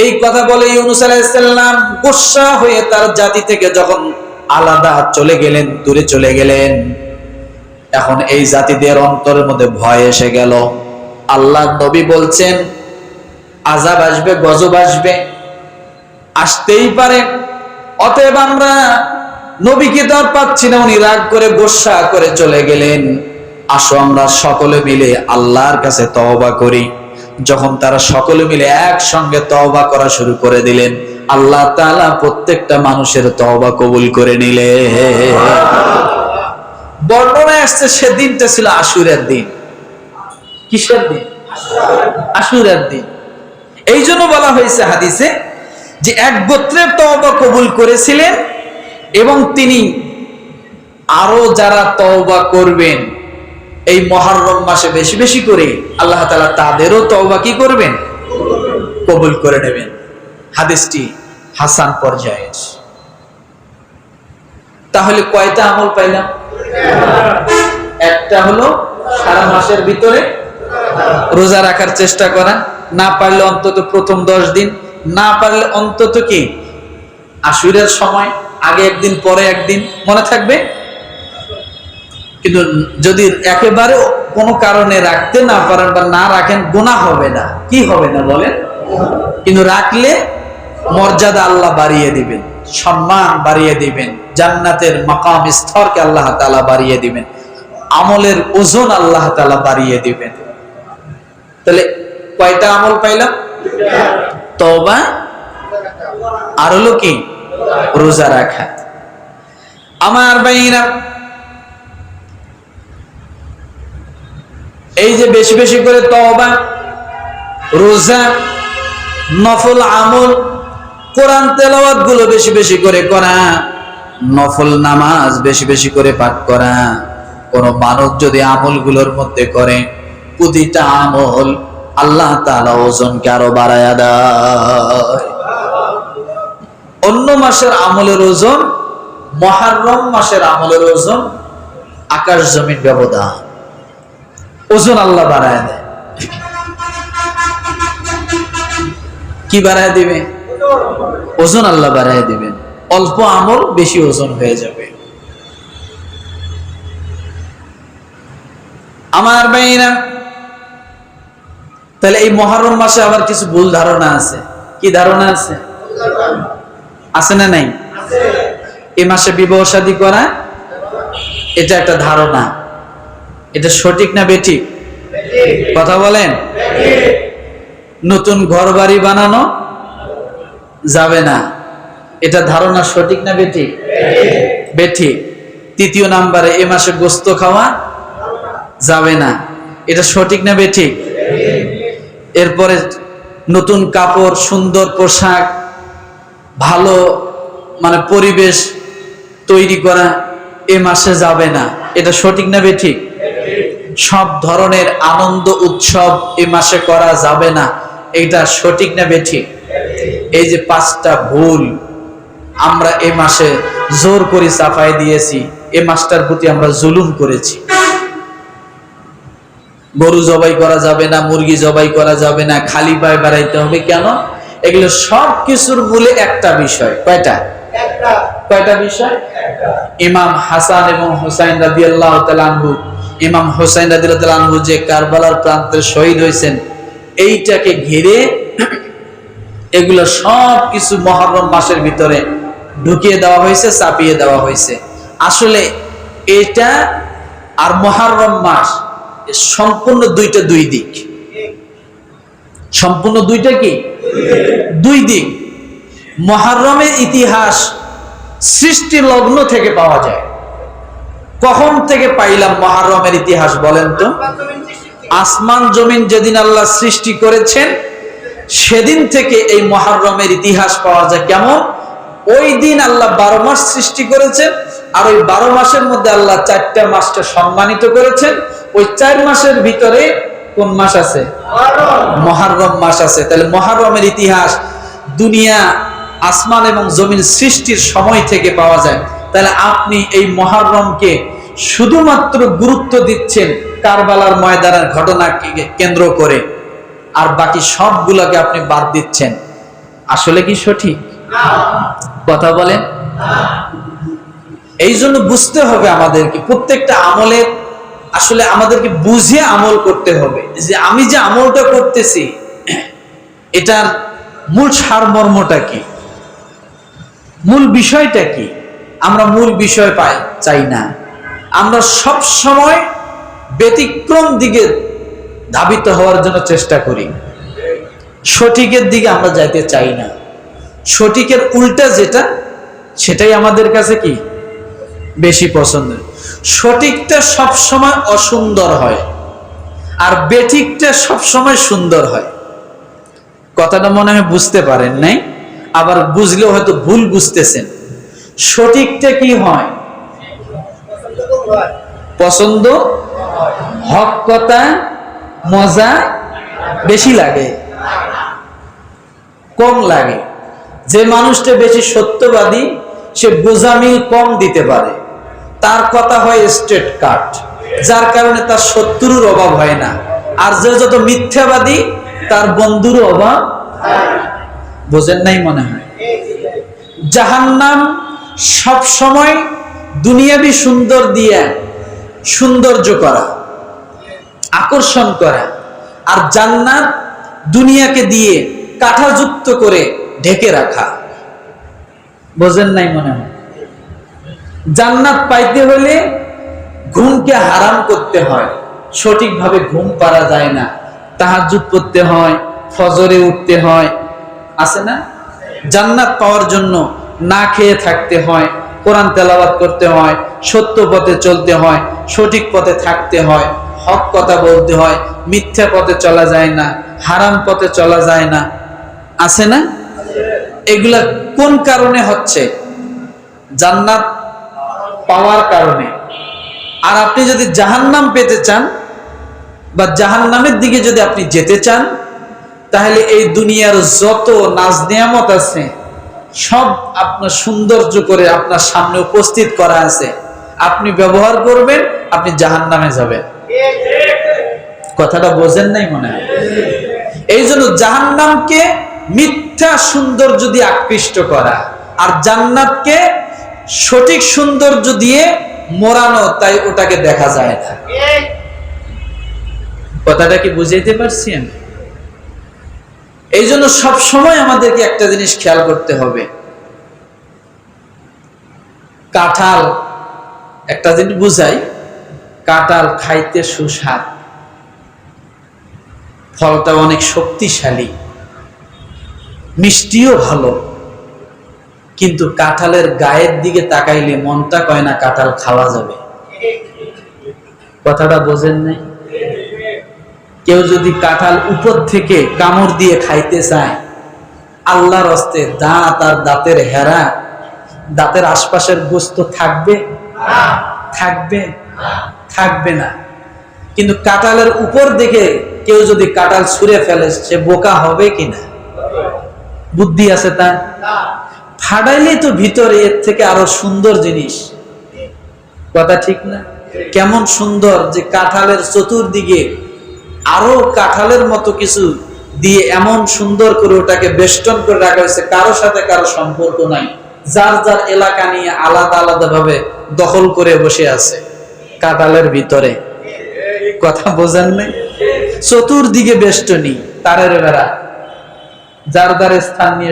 এই কথা বলে ইউনুস আলাইসাল্লাম গুসা হয়ে তার জাতি থেকে যখন আলাদা চলে গেলেন, দূরে চলে গেলেন, এখন এই জাতিদের অন্তরের মধ্যে ভয় এসে গেল। আল্লাহ নবী বলছেন আজাব আসবে, গজব আসবে, আসতেই পারে। অতএব আমরা নবীকে তো আর পাচ্ছি না, উনি রাগ করে, গোসা করে চলে গেলেন। আসো আমরা সকলে মিলে আল্লাহর কাছে তওবা করি। যখন তারা সকলে মিলে একসঙ্গে তওবা করা শুরু করে দিলেন, আল্লাহ তালা প্রত্যেকটা মানুষের তওবা কবুল করে নিলে বর্ণনায় আসছে সেদিনটা ছিল আশুরের দিন। কিসের দিন? আশুরের দিন। এই জন্য বলা হয়েছে হাদিসে যে এক গোত্রের তওবা কবুল করেছিলেন এবং তিনি আরও যারা তওবা করবেন এই মহারম মাসে বেশি বেশি করে আল্লাহ তালা তাদেরও তওবা কি করবেন? কবুল করে নেবেন। হাদিসটি হাসান পর্যায়ের তাহলে কয়টা আমল পাইলাম? একটা হলো সারা মাসের ভিতরে রোজা রাখার চেষ্টা করা, না পারলে অন্তত প্রথম দশ দিন, না পারলে অন্তত কি? আশুরের সময়, আগে একদিন, পরে একদিন, মনে থাকবে? কিন্তু যদি একেবারে কোনো কারণে রাখতে না পারেন বা না রাখেন গুণা হবে না। কি হবে না বলেন? কিন্তু রাখলে মর্যাদা আল্লাহ বাড়িয়ে দিবেন, সম্মান বাড়িয়ে দিবেন, জান্নাতের মাকাম স্তরকে আল্লাহ তালা বাড়িয়ে দিবেন, আমলের ওজন আল্লাহ তালা বাড়িয়ে দিবেন। তাহলে কয়টা আমল পাইলাম? তবা আর হলো কি? রোজা রাখা। আমার বাইরা এই যে বেশি বেশি করে তবা রোজা, নফল আমল, কোরআন তেলাওয়াতগুলো বেশি বেশি করে করা, নফল নামাজ বেশি বেশি করে পাঠ করা, কোন মানুষ যদি আমলগুলোর মধ্যে করে, প্রতিটা আমল আল্লাহ তাআলা ওজনকে আরও বাড়ায়া দেয়। অন্য মাসের আমলের ওজন, মহারম মাসের আমলের ওজন আকাশ জমিন ব্যবধান। ওজন আল্লাহ বাড়ায় দেয়। কি বাড়ায় দিবে? ওজন আল্লাহ বাড়ায় দিবেন। অল্প আমল বেশি ওজন হয়ে যাবে। আমার মেয়েরা তাহলে এই মহরম মাসে আবার কিছু ভুল ধারণা আছে? কি ধারণা আছে? আছে না নাই? এ মাসে বিবাহ শাদী করা এটা একটা ধারণা। এটা সঠিক না বেঠিক? কথা বলেন। নতুন ঘর বাড়ি বানানো যাবে না। এটা ধারণা সঠিক না বেঠিক? বেঠিক। তৃতীয় নাম্বারে এ মাসে গোস্ত খাওয়া যাবে না। এটা সঠিক না বেঠিক? এরপরে নতুন কাপড়, সুন্দর পোশাক, ভালো মানে পরিবেশ তৈরি করা এ মাসে যাবে না। এটা সঠিক না বেঠিক? সব ধরনের আনন্দ উৎসব এ মাসে করা যাবে না। এটা সঠিক না বেঠিক এই যে পাঁচটা ভুল আমরা এ মাসে জোর করে সাফাই দিয়েছি এ মাসটার প্রতি আমরা জুলুম করেছি। গরু জবাই করা যাবে না মুরগি জবাই করা যাবে না খালি পায়ে বেড়াইতে হবে কেন? এগুলো সব কিছুর মূলে একটা বিষয়। কয়টা? কয়টা বিষয়? ইমাম হাসান এবং হুসাইন রাজি আল্লাহ তালু ইমাম হোসাইন আনহু যে কারবালার প্রান্তে শহীদ হয়েছেন, এইটাকে ঘিরে এগুলো সব কিছু মহরম মাসের ভিতরে ঢুকিয়ে দেওয়া হয়েছে, চাপিয়ে দেওয়া হয়েছে। আসলে এটা আর মহরম মাস সম্পূর্ণ দুইটা দুই দিক। সম্পূর্ণ দুইটা কি? দুই দিক। মহারমের ইতিহাস সৃষ্টি লগ্ন থেকে পাওয়া যায়। কখন থেকে পাইলাম মহারমের ইতিহাস বলেন তো? আসমান জমিন যেদিন আল্লাহ সৃষ্টি করেছেন, সেদিন থেকে এই মহারমের ইতিহাস পাওয়া যায় কেমন? ওই দিন আল্লাহ বারো মাস সৃষ্টি করেছেন, আর ওই বারো মাসের মধ্যে আল্লাহ চারটা মাসটা সম্মানিত করেছেন। ওই চার মাসের ভিতরে কোন মাস আছে? মহারম মাস আছে। তাহলে মহারমের ইতিহাস দুনিয়া, আসমান এবং জমিন সৃষ্টির সময় থেকে পাওয়া যায়। তাহলে আপনি এই মহারমকে শুধুমাত্র গুরুত্ব দিচ্ছেন কারবালার ময়দানের ঘটনাকে কেন্দ্র করে, আর বাকি সবগুলোকে আপনি বাদ দিচ্ছেন। আসলে কি সঠিক? কথা বলেন। এই জন্য বুঝতে হবে আমাদেরকে, প্রত্যেকটা আমলের আসলে আমাদেরকে বুঝে আমল করতে হবে যে আমি যে আমলটা করতেছি, এটার মূল সারমর্মটা কি? মূল বিষয়টা কি? আমরা মূল বিষয় পাই, চাই না। আমরা সব সময় ব্যতিক্রম দিকে ধাবিত হওয়ার জন্য চেষ্টা করি। সঠিকের দিকে আমরা যাইতে চাই না। সঠিকের উল্টা যেটা, সেটাই আমাদের কাছে কি? বেশি পছন্দের। সঠিকটা সবসময় অসুন্দর হয়, আর বেঠিকটা সবসময় সুন্দর হয়। কথাটা মনে হয় বুঝতে পারেন নাই, আবার বুঝলেও হয়তো ভুল বুঝতেছেন। সঠিকটা কি হয়? পছন্দ? হক কথা? মজা? বেশি লাগে। কম লাগে। যে মানুষটা বেশি সত্যবাদী, সে বোঝামি কম দিতে পারে। তার কথা হয় স্টেট কাট যার কারণে তার শত্রুর অভাব হয় না। আর যে যত মিথ্যাবাদী, তার বন্ধুর অভাব বোঝেন নাই মনে হয়? জাহান্নাম সব সময় দুনিয়াবি সুন্দর দিয়ে সৌন্দর্য করা, আকর্ষণ করা আর জান্নাত দুনিয়াকে দিয়ে কাঠাযুক্ত করে ঢেকে রাখা। বোঝেন নাই মনে হয়? জান্নাত পাইতে হলে ঘুমকে হারাম করতে হয়, সঠিকভাবে ঘুম পারা যায় না তাহাজুদ পড়তে হয়, ফজরে উঠতে হয়, আছে না? জান্নাত পাওয়ার জন্য না খেয়ে থাকতে হয়, কোরআন তেলাওয়াত করতে হয়, সত্য পথে চলতে হয়, সঠিক পথে থাকতে হয়, হক কথা বলতে হয়, মিথ্যা পথে চলা যায় না, হারাম পথে চলা যায় না। আছে না? এগুলা কোন কারণে হচ্ছে? জান্নাত পাওয়ার কারণে। আর আপনি যদি জাহান্নাম পেতে চান বা জাহান্নামের দিকে যদি আপনি যেতে চান, তাহলে এই দুনিয়ার যত নাজ নিয়ামত আছে সব আপনার সৌন্দর্য করে আপনার সামনে উপস্থিত করা আছে। আপনি ব্যবহার করবেন, আপনি জাহান্নামে যাবেন। কথাটা বোঝেন নাই মনে হয়? এই জন্য জাহান্নামকে মিথ্যা সৌন্দর্য দিয়ে আকৃষ্ট করা আর জান্নাতকে সঠিক সৌন্দর্য দিয়ে মোড়ানো, তাই ওটাকে দেখা যায় না। কথাটা কি বুঝাইতে পারছি আমি? এই জন্য সব সময় আমাদেরকে একটা জিনিস খেয়াল করতে হবে। কাঁঠাল, একটা জিনিস বুঝাই, কাঁঠাল খাইতে সুস্বাদ। ফলটা অনেক শক্তিশালী, মিষ্টিও ভালো, কিন্তু কাঁঠালের গায়ের দিকে তাকাইলে মনটা কয় না কাঁঠাল খাওয়া যাবে। কথাটা বোঝেন নাই? কেউ যদি কাঁঠাল উপর থেকে কামড় দিয়ে খাইতে চায়, আল্লাহর হস্তে দাঁত আর দাঁতের হেরা, দাঁতের আশপাশের গোস্ত থাকবে? থাকবে? থাকবে না। কিন্তু কাঁঠালের উপর দেখে কেউ যদি কাঁঠাল ছুঁড়ে ফেলে, সে বোকা হবে কিনা বুদ্ধি আছে তার? ফাটাইলেই তো ভিতরে এর থেকে আরও সুন্দর জিনিস। কথা ঠিক না? কেমন সুন্দর যে কাঁঠালের চতুর্দিকে আরও কাঁঠালের মতো কিছু দিয়ে এমন সুন্দর করে ওটাকে বেষ্টন করে রাখা হয়েছে, কারও সাথে কারও সম্পর্ক নাই। যার যার এলাকা নিয়ে আলাদা আলাদা ভাবে দখল করে বসে আছে কাঁঠালের ভিতরে। কথা বোঝেন নাই? চতুর্দিকে বেষ্টনী, তারের বেড়া। যার যার স্থান নিয়ে